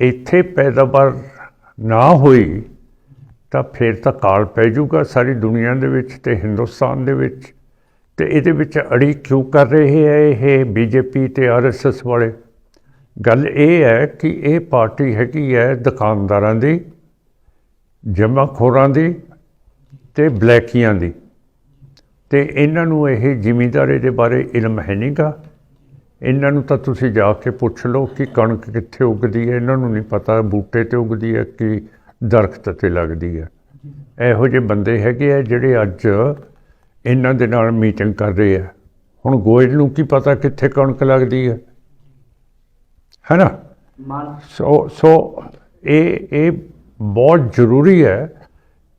ਇੱਥੇ ਪੈਦਾਵਾਰ ਨਾ ਹੋਈ, ਤਾਂ ਫਿਰ ਤਾਂ ਕਾਲ ਪੈ ਜਾਊਗਾ ਸਾਰੀ ਦੁਨੀਆ ਦੇ ਵਿੱਚ ਤੇ ਹਿੰਦੁਸਤਾਨ ਦੇ ਵਿੱਚ। ਤੇ ਇਹਦੇ ਵਿੱਚ ਅੜੀ ਕਿਉਂ ਕਰ ਰਹੇ ਹੈ ਇਹ ਬੀਜੇਪੀ ਤੇ ਆਰਐਸਐਸ ਵਾਲੇ? ਗੱਲ ਇਹ ਹੈ ਕਿ ਇਹ ਪਾਰਟੀ ਹੈਗੀ ਹੈ ਦੁਕਾਨਦਾਰਾਂ ਦੀ, ਜਮਾਖੋਰਾਂ ਦੀ ਤੇ ਬਲੈਕੀਆਂ ਦੀ। ਤੇ ਇਹਨਾਂ ਨੂੰ ਇਹ ਜ਼ਿਮੀਂਦਾਰੇ ਦੇ ਬਾਰੇ ਇਲਮ ਹੈ ਨਹੀਂਗਾ ਇਹਨਾਂ ਨੂੰ ਤਾਂ ਤੁਸੀਂ ਜਾ ਕੇ ਪੁੱਛ ਲਓ ਕਿ ਕਣਕ ਕਿੱਥੇ ਉਗਦੀ ਹੈ। ਇਹਨਾਂ ਨੂੰ ਨਹੀਂ ਪਤਾ ਬੂਟੇ ਤੇ ਉਗਦੀ ਹੈ ਕਿ ਦਰਖਤ ਤੇ ਲੱਗਦੀ ਹੈ। ਇਹੋ ਜਿਹੇ ਬੰਦੇ ਹੈਗੇ ਆ ਜਿਹੜੇ ਅੱਜ ਇਹਨਾਂ ਦੇ ਨਾਲ ਮੀਟਿੰਗ ਕਰ ਰਹੇ ਆ। ਹੁਣ ਗੋਇਲ ਨੂੰ ਕੀ ਪਤਾ ਕਿੱਥੇ ਕਣਕ ਲੱਗਦੀ ਹੈ? ਹੈਨਾ? ਸੋ ਸੋ ਇਹ ਇਹ ਬਹੁਤ ਜ਼ਰੂਰੀ ਹੈ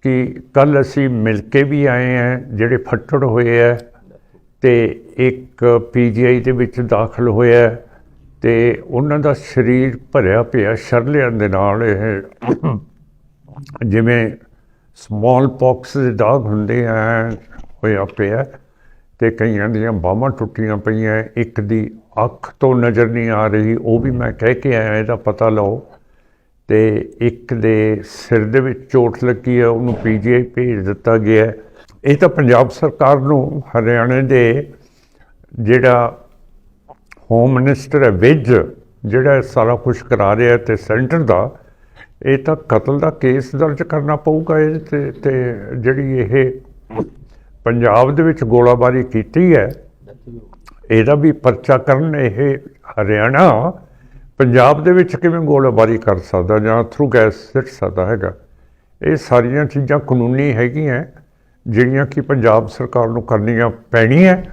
ਕਿ ਕੱਲ ਅਸੀਂ ਮਿਲ ਕੇ ਵੀ ਆਏ ਹਾਂ ਜਿਹੜੇ ਫੱਟੜ ਹੋਏ ਹੈ ਤੇ ਇੱਕ ਪੀਜੀਆਈ ਦੇ ਵਿੱਚ ਦਾਖਲ ਹੋਇਆ ਹੈ ਤੇ ਉਹਨਾਂ ਦਾ ਸਰੀਰ ਭਰਿਆ ਪਿਆ ਸ਼ਰਲਿਆਂ ਦੇ ਨਾਲ ਇਹ ਜਿਵੇਂ ਸਮਾਲ ਪੌਕਸ ਦੇ ਦਾਗ ਹੁੰਦੇ ਆ, ਹੋਇਆ ਪਿਆ ਤੇ ਕਈਆਂ ਦੀਆਂ ਬਾਹਾਂ ਟੁੱਟੀਆਂ ਪਈਆਂ ਇੱਕ ਦੀ ਅੱਖ ਤੋਂ ਨਜ਼ਰ ਨਹੀਂ ਆ ਰਹੀ, ਉਹ ਵੀ ਮੈਂ ਕਹਿ ਕੇ ਆਇਆ ਇਹਦਾ ਪਤਾ ਲਓ। ਤੇ ਇੱਕ ਦੇ ਸਿਰ ਦੇ ਵਿੱਚ ਚੋਟ ਲੱਗੀ ਹੈ, ਉਹਨੂੰ ਪੀਜੀਆਈ ਭੇਜ ਦਿੱਤਾ ਗਿਆ ਇਹ ਤਾਂ ਪੰਜਾਬ ਸਰਕਾਰ ਨੂੰ ਹਰਿਆਣੇ ਦੇ ਜਿਹੜਾ ਹੋਮ ਮਿਨਿਸਟਰ ਹੈ, ਵਿਜ, ਜਿਹੜਾ ਸਾਰਾ ਕੁਝ ਕਰਾ ਰਿਹਾ ਹੈ ਤੇ ਸੈਂਟਰ ਦਾ, ਇਹ ਤਾਂ ਕਤਲ ਦਾ ਕੇਸ ਦਰਜ ਕਰਨਾ ਪਊਗਾ ਇਹ ਤੇ ਤੇ ਜਿਹੜੀ ਇਹ ਪੰਜਾਬ ਦੇ ਵਿੱਚ ਗੋਲਾਬਾਰੀ ਕੀਤੀ ਹੈ, ਇਹਦਾ ਵੀ ਪਰਚਾ ਕਰਨ ਇਹ ਹਰਿਆਣਾ ਪੰਜਾਬ ਦੇ ਵਿੱਚ ਕਿਵੇਂ ਗੋਲਾਬਾਰੀ ਕਰ ਸਕਦਾ ਜਾਂ ਥਰੂ ਗੈਸ ਸਿੱਟ ਸਕਦਾ ਹੈਗਾ। ਇਹ ਸਾਰੀਆਂ ਚੀਜ਼ਾਂ ਕਾਨੂੰਨੀ ਹੈਗੀਆਂ। ਜਿਹੜੀਆਂ ਕਿ ਪੰਜਾਬ ਸਰਕਾਰ ਨੂੰ ਕਰਨੀਆਂ ਪੈਣੀਆਂ।